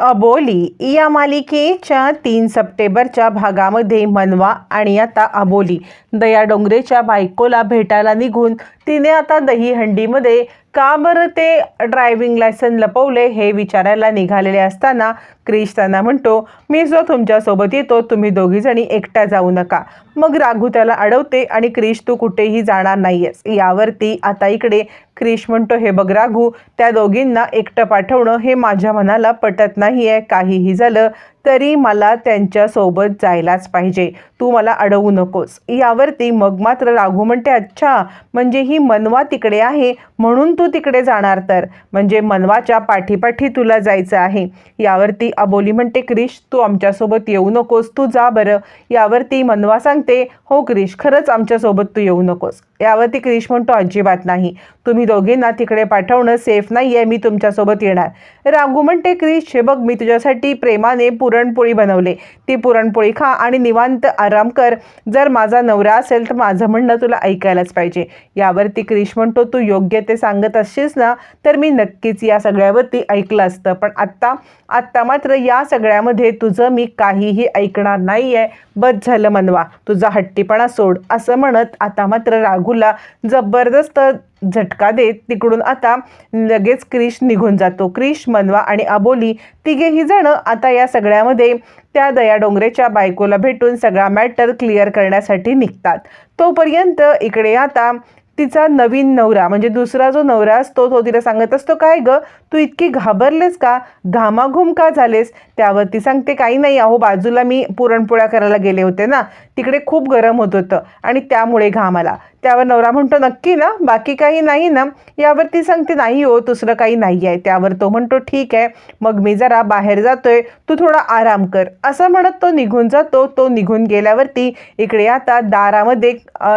अबोली या मालिकेच्या तीन सप्टेंबरच्या भागामध्ये मनवा आणि आता अबोली. दया डोंगरेच्या बायकोला भेटायला निघून तिने आता दहीहंडीमध्ये का बरं ते ड्रायव्हिंग लायसन लपवले हे विचारायला निघालेले असताना क्रिश त्यांना म्हणतो मी जो तुमच्यासोबत येतो तुम्ही दोघीजणी एकट्या जाऊ नका. मग राघू त्याला अडवते आणि क्रिश तू कुठेही जाणार नाहीयेस. यावरती आता इकडे क्रिश म्हणतो हे बघ राघू त्या दोघींना एकटं पाठवणं हे माझ्या मनाला पटत नाही आहे काहीही झालं तरी मला त्यांच्यासोबत जायलाच पाहिजे. तू मला अडवू नकोस. यावरती मग मात्र राघू म्हणते अच्छा म्हणजे ही मनवा तिकडे आहे म्हणून तू तिकडे जाणार तर? म्हणजे मनवाच्या पाठीपाठी तुला जायचं आहे. यावरती अबोली म्हणते क्रिश तू आमच्यासोबत येऊ नकोस तू जा बरं. यावरती मनवा सांगते हो क्रिश खरंच आमच्यासोबत तू येऊ नकोस. यावरती क्रिश म्हणतो अजिबात नाही. तुम्ही दोघींना तिकडे पाठवणं सेफ नाही आहे मी तुमच्यासोबत येणार. राघू म्हणते क्रिश हे बघ मी तुझ्यासाठी प्रेमाने पुरणपोळी बनवले. ती पुरणपोळी खा आणि निवांत आराम कर. जर माझा नवरा असेल तर माझं म्हणणं तुला ऐकायलाच पाहिजे. यावरती क्रिश म्हणतो तू योग्य ते सांगत असशीस ना तर मी नक्कीच या सगळ्यावरती ऐकलं असतं. पण आत्ता आत्ता मात्र या सगळ्यामध्ये तुझं मी काहीही ऐकणार नाही आहे बस झालं मनवा. तुझा हट्टीपणा सोड. असं म्हणत आता मात्र रागू राघूला जबरदस्त झटका देत तिकडून आता लगेच क्रिश निघून जातो. क्रिश मनवा आणि अबोली तिघेही जण आता या सगळ्यामध्ये त्या दया डोंगरेच्या बायकोला भेटून सगळा मॅटर क्लिअर करण्यासाठी निघतात. तोपर्यंत इकडे आता तिचा नवीन नवरा म्हणजे दुसरा जो नवरा असतो तो तिला सांगत असतो काय ग तू इतकी घाबरलेस का? घामाघूम का झालेस? त्यावर ती सांगते काही नाही. अहो बाजूला मी पुरणपोळ्या करायला गेले होते ना तिकडे खूप गरम होत होतं आणि त्यामुळे घाम आला. त्यावर नवरा म्हणतो नक्की ना बाकी काही नाही ना. यावर ती सांगते नाही हो दुसरं काही नाही आहे. त्यावर तो म्हणतो ठीक आहे मग मी जरा बाहेर जातोय तू थोडा आराम कर. असं म्हणत तो निघून जातो. तो निघून गेल्यावरती इकडे आता दारामध्ये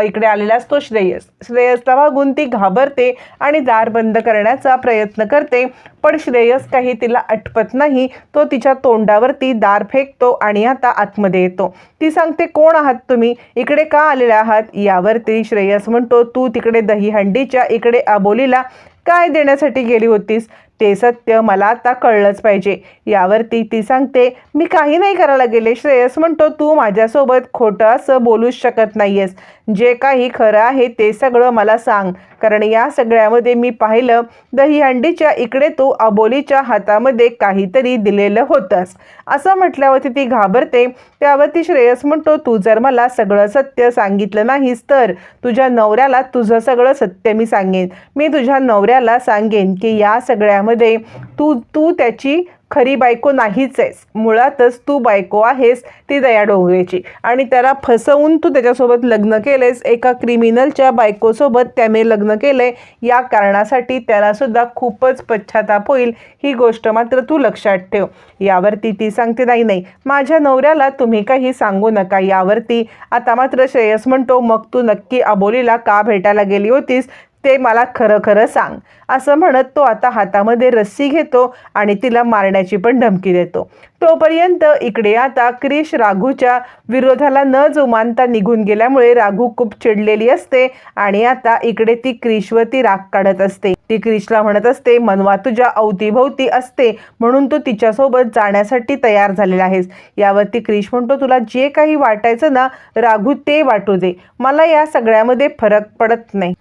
इकडे आलेला असतो श्रेयस. श्रेयसला वागून ती घाबरते आणि दार बंद करण्याचा प्रयत्न करते. पण श्रेयस काही तिला अटपत नाही. तो तिच्या तोंडावरती दार फेकतो आणि आता आतमध्ये येतो. ती सांगते कोण आहात तुम्ही? इकडे का आलेले आहात? यावरती श्रेयस म्हणतो तू तिकडे दहीहंडीच्या इकडे आबोलीला काय देण्यासाठी गेली होतीस? ते सत्य मला आता कळलंच पाहिजे. यावरती ती सांगते मी काही नाही करायला गेले. श्रेयस म्हणतो तू माझ्यासोबत खोटं असं बोलूच शकत नाहीयेस. जे काही खरं आहे ते सगळं मला सांग. कारण या सगळ्यामध्ये मी पाहिलं दहीहंडीच्या इकडे तू अबोलीच्या हातामध्ये काहीतरी दिलेलं होतंस. असं म्हटल्यावरती ती घाबरते. त्यावरती श्रेयस म्हणतो तू जर मला सगळं सत्य सांगितलं नाहीस तर तुझ्या नवऱ्याला तुझं सगळं सत्य मी सांगेन. मी तुझ्या नवऱ्याला सांगेन की या सगळ्यामध्ये तू तू त्याची खरी बायको नाहीच आहेस. मुळातच तू बायको आहेस ती दया डोंगरेची. आणि त्याला फसवून तू त्याच्यासोबत लग्न केलेस एका क्रिमिनलच्या बायकोसोबत त्याने लग्न केले या कारणासाठी त्याला सुद्धा खूपच पश्चाताप होईल ही गोष्ट मात्र तू लक्षात ठेव. यावरती ती सांगते नाही नाही माझ्या नवऱ्याला तुम्ही काही सांगू नका यावरती. आता मात्र श्रेयस म्हणतो मग तू नक्की अबोलीला का भेटायला गेली होतीस? ते मला खरं खरं सांग. असं म्हणत तो आता हातामध्ये रस्सी घेतो आणि तिला मारण्याची पण धमकी देतो. तोपर्यंत इकडे आता क्रिश राघूच्या विरोधाला न जुमानता निघून गेल्यामुळे राघू खूप चिडलेली असते आणि आता इकडे ती क्रिशवरती राग काढत असते. ती क्रिशला म्हणत असते मनवा तुझ्या अवतीभोवती असते म्हणून तू तिच्यासोबत जाण्यासाठी तयार झालेला आहेस. यावरती क्रिश म्हणतो तुला जे काही वाटायचं ना राघू ते वाटू दे. मला या सगळ्यामध्ये फरक पडत नाही.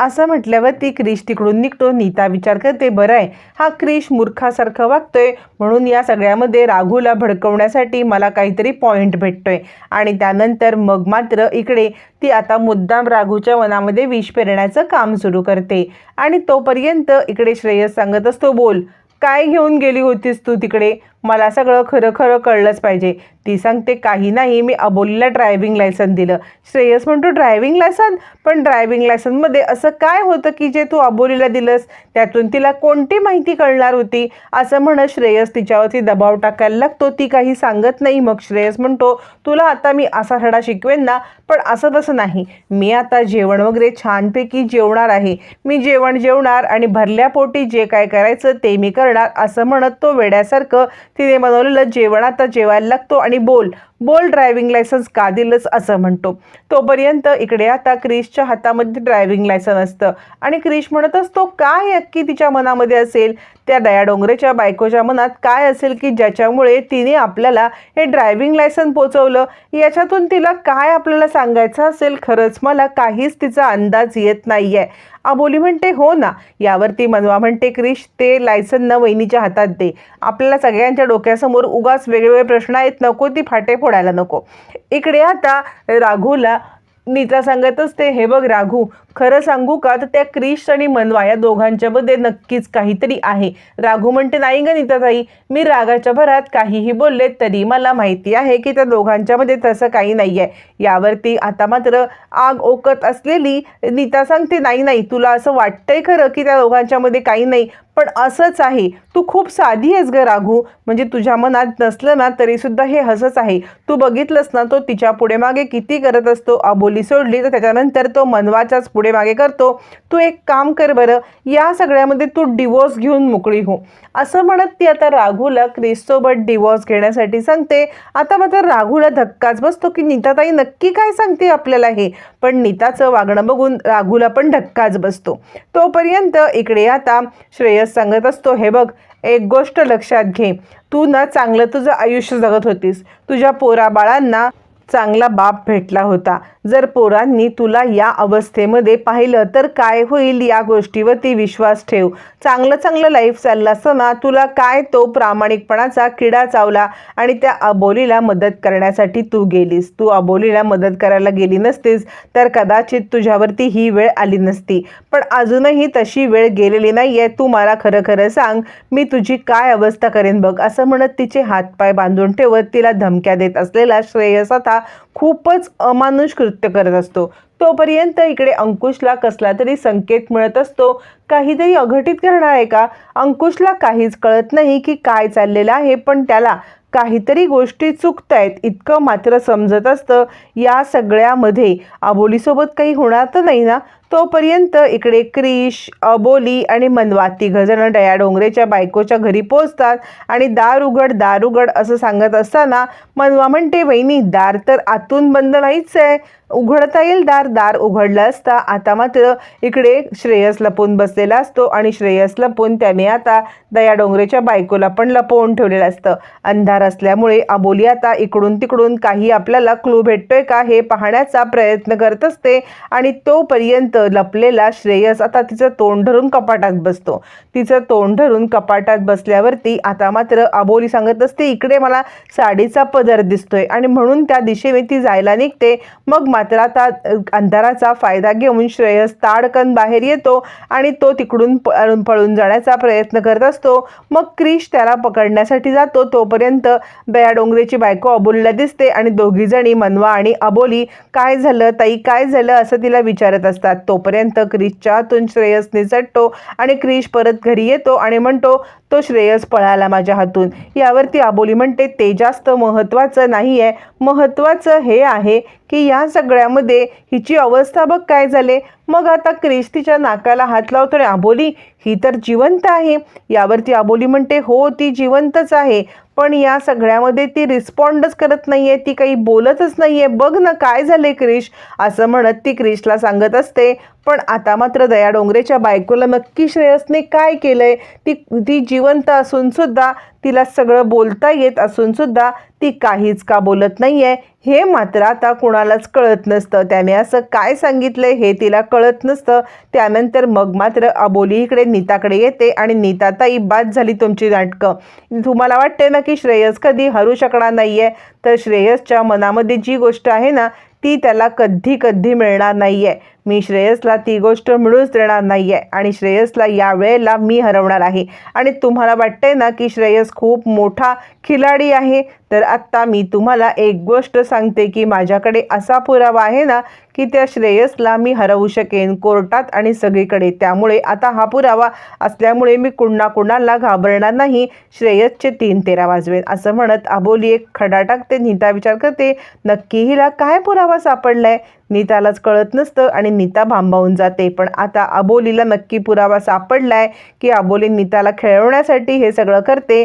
असं म्हटल्यावर ती क्रिश तिकडून निघतो. नीता विचार करते बरं आहे हा क्रिश मूर्खासारखं वागतोय. म्हणून या सगळ्यामध्ये राघूला भडकवण्यासाठी मला काहीतरी पॉईंट भेटतोय. आणि त्यानंतर मग मात्र इकडे ती आता मुद्दाम राघूच्या मनामध्ये विष पेरण्याचं काम सुरू करते. आणि तोपर्यंत इकडे श्रेयस सांगत असतो बोल काय घेऊन गेली होतीस तू तिकडे? मला सगळं खरं खरं कळलंच पाहिजे. ती सांगते काही नाही मी अबोलीला ड्रायव्हिंग लायसन दिलं. श्रेयस म्हणतो ड्रायव्हिंग लायसन पण ड्रायव्हिंग लायसनमध्ये असं काय होतं की जे तू अबोलीला दिलंस? त्यातून तिला कोणती माहिती कळणार होती? असं म्हणत श्रेयस तिच्यावरती दबाव टाकायला लागतो. ती काही सांगत नाही. मग श्रेयस म्हणतो तुला आता मी असा धडा शिकवेन ना पण असं तसं नाही. मी आता जेवण वगैरे छानपैकी जेवणार आहे. मी जेवण जेवणार आणि भरल्या पोटी जे काय करायचं ते मी करणार असं म्हणत तो वेड्यासारखं तिने बनवलेलं जेवण आता जेवायला लागतो आणि बोल. बोल ड्रायव्हिंग लायसन्स का दिलंच असं म्हणतो. तोपर्यंत इकडे आता क्रिशच्या हातामध्ये ड्रायव्हिंग लायसन असतं. आणि क्रिश म्हणत असतो काय नक्की तिच्या मनामध्ये असेल? त्या दया डोंगरेच्या बायकोच्या मनात काय असेल की ज्याच्यामुळे तिने आपल्याला हे ड्रायव्हिंग लायसन पोचवलं? याच्यातून तिला काय आपल्याला सांगायचं असेल? खरंच मला काहीच तिचा अंदाज येत नाही आहे अबोली म्हणते हो ना यावरती मनवा म्हणते क्रिश ते लायसन न वहिनीच्या हातात दे. आपल्याला सगळ्यांच्या डोक्यासमोर उगाच वेगवेगळे प्रश्न आहेत. नको ती फाटे फोडायला नको. इकडे आता राघूला नीता सांगत असते हे बघ राघू खरं सांगू का? तर त्या क्रिश आणि मनवा या दोघांच्यामध्ये नक्कीच काहीतरी आहे. राघू म्हणते नाही ग नीताताई मी रागाच्या भरात काहीही बोलले तरी मला माहिती आहे की त्या दोघांच्यामध्ये तसं काही नाही आहे यावरती आता मात्र आग ओकत असलेली नीता सांगते नाही नाही तुला असं वाटतंय खरं की त्या दोघांच्यामध्ये काही नाही पण असंच आहे. तू खूप साधी आहेस ग राघू. म्हणजे तुझ्या मनात नसलं ना तरीसुद्धा हे हसच आहे. तू बघितलंस ना तो तिच्या पुढे मागे किती करत असतो? अबोली सोडली तर त्याच्यानंतर तो मनवाच्याच पुढे मागे करतो तू एक काम कर बरं या सगळ्यामध्ये तू डिवोर्स घेऊन मोकळी हो. असं म्हणत ती आता राघूला क्रिससोबत डिवोर्स घेण्यासाठी सांगते. आता मात्र राघूला धक्काच बसतो की नीताताई नक्की काय सांगते आपल्याला हे? पण नीताचं वागणं बघून राघूला पण धक्काच बसतो. तोपर्यंत इकडे आता श्रेयस सांगत असतो हे बघ एक गोष्ट लक्षात घे. तू ना चांगलं तुझं आयुष्य जगत होतीस. तुझ्या पोराबाळांना चांगला बाप भेटला होता. जर पोरांनी तुला या अवस्थेमध्ये पाहिलं तर काय होईल या गोष्टीवरती विश्वास ठेव. चांगलं चांगलं लाईफ चाललं असताना तुला काय तो प्रामाणिकपणाचा किडा चावला आणि त्या अबोलीला मदत करण्यासाठी तू गेलीस. तू अबोलीला मदत करायला गेली नसतीस तर कदाचित तुझ्यावरती ही वेळ आली नसती. पण अजूनही तशी वेळ गेलेली नाही आहे तू मला खरं खरं सांग मी तुझी काय अवस्था करेन बघ. असं म्हणत तिचे हातपाय बांधून ठेवत तिला धमक्या देत असलेला श्रेयस आता खूपच अमानुष कृत्य करत असतो. तोपर्यंत इकडे अंकुशला कसला तरी संकेत मिळत असतो. काहीतरी अघटित करणार आहे का? अंकुशला काहीच कळत नाही की काय चाललेलं आहे पण त्याला काहीतरी गोष्टी चुकत आहेत इतकं मात्र समजत असतं. या सगळ्यामध्ये आबोलीसोबत काही होणार तर नाही ना? तोपर्यंत इकडे क्रिश अबोली आणि मनवा तिघजणं डया डोंगरेच्या बायकोच्या घरी पोचतात आणि दार उघड दार उघड असं सांगत असताना मनवा म्हणते वहिनी दार तर आतून बंद नाहीच आहे. उघडता येईल दार दार उघडलं असता. आता मात्र इकडे श्रेयस लपून बसलेला असतो आणि श्रेयस लपून त्याने आता दया डोंगरेच्या बायकोला पण लपवून ठेवलेलं असतं. अंधार असल्यामुळे अबोली आता इकडून तिकडून काही आपल्याला क्लू भेटतोय का हे पाहण्याचा प्रयत्न करत असते आणि तोपर्यंत लपलेला श्रेयस आता तिचं तोंड धरून कपाटात बसतो. तिचं तोंड धरून कपाटात बसल्यावरती आता मात्र अबोली सांगत असते इकडे मला साडीचा पदर दिसतोय आणि म्हणून त्या दिशेने ती जायला निघते. मग मात्र आता अंधाराचा फायदा घेऊन श्रेयस ताडकन बाहेर येतो आणि तो तिकडून पळून पळून जाण्याचा प्रयत्न करत असतो. मग क्रिश त्याला पकडण्यासाठी जातो. तोपर्यंत दया डोंगरेची बायको अबोलीला दिसते आणि दोघीजणी मनवा आणि अबोली काय झालं? ताई काय झालं? असं तिला विचारत असतात. तोपर्यंत क्रिशच्या हातून श्रेयस निसटतो आणि क्रिश परत घरी येतो आणि म्हणतो तो श्रेयस पळाला माझ्या हातून. यावरती आबोली म्हणते ते जास्त महत्त्वाचं नाही आहे महत्त्वाचं हे आहे की या सगळ्यामध्ये हिची अवस्था बघ काय झाले. मग आता क्रिश तिच्या नाकाला हात लावतो आणि आबोली ही तर जिवंत आहे. यावरती आबोली म्हणते हो ती जिवंतच आहे पण या सगळ्यामध्ये ती रिस्पॉन्डच करत नाही आहे ती काही बोलतच नाही आहे बघ ना काय झाले क्रिश. असं म्हणत ती क्रिशला सांगत असते. पण आता मात्र दया डोंगरेच्या बायकोला नक्की श्रेयसने काय केलं आहे ती ती जिवंत असूनसुद्धा तिला सगळं बोलता येत असूनसुद्धा ती काहीच का बोलत नाही आहे हे मात्र आता कुणालाच कळत नसतं. त्याने असं काय सांगितलं हे तिला कळत नसतं. त्यानंतर मग मात्र अबोली इकडे नीताकडे येते आणि नीताताई बाद झाली तुमची नाटकं. तुम्हाला वाटते ना की श्रेयस कधी हरू शकणार नाही आहे तर श्रेयसच्या मनामध्ये जी गोष्ट आहे ना ती त्याला कधी कधी मिळणार नाही आहे मी श्रेयसला ती गोष्ट मिळूच देणार नाही आहे आणि श्रेयसला या वेळेला मी हरवणार आहे. आणि तुम्हाला वाटतंय ना की श्रेयस खूप मोठा खिलाडी आहे? तर आत्ता मी तुम्हाला एक गोष्ट सांगते की माझ्याकडे असा पुरावा आहे ना की त्या श्रेयसला मी हरवू शकेन कोर्टात आणि सगळीकडे. त्यामुळे आता हा पुरावा असल्यामुळे मी कुणा कुणाला घाबरणार नाही. श्रेयसचे तीन तेरा वाजवेन. असं म्हणत आबोली एक खडा टाकते. नीता विचार करते नक्की हिला काय पुरावा सापडलाय? नीतालाच कळत नसतं आणि नीता भांबावून जाते. पण आता अबोलीला नक्की पुरावा सापडलाय की अबोली नीताला खेळवण्यासाठी हे सगळं करते.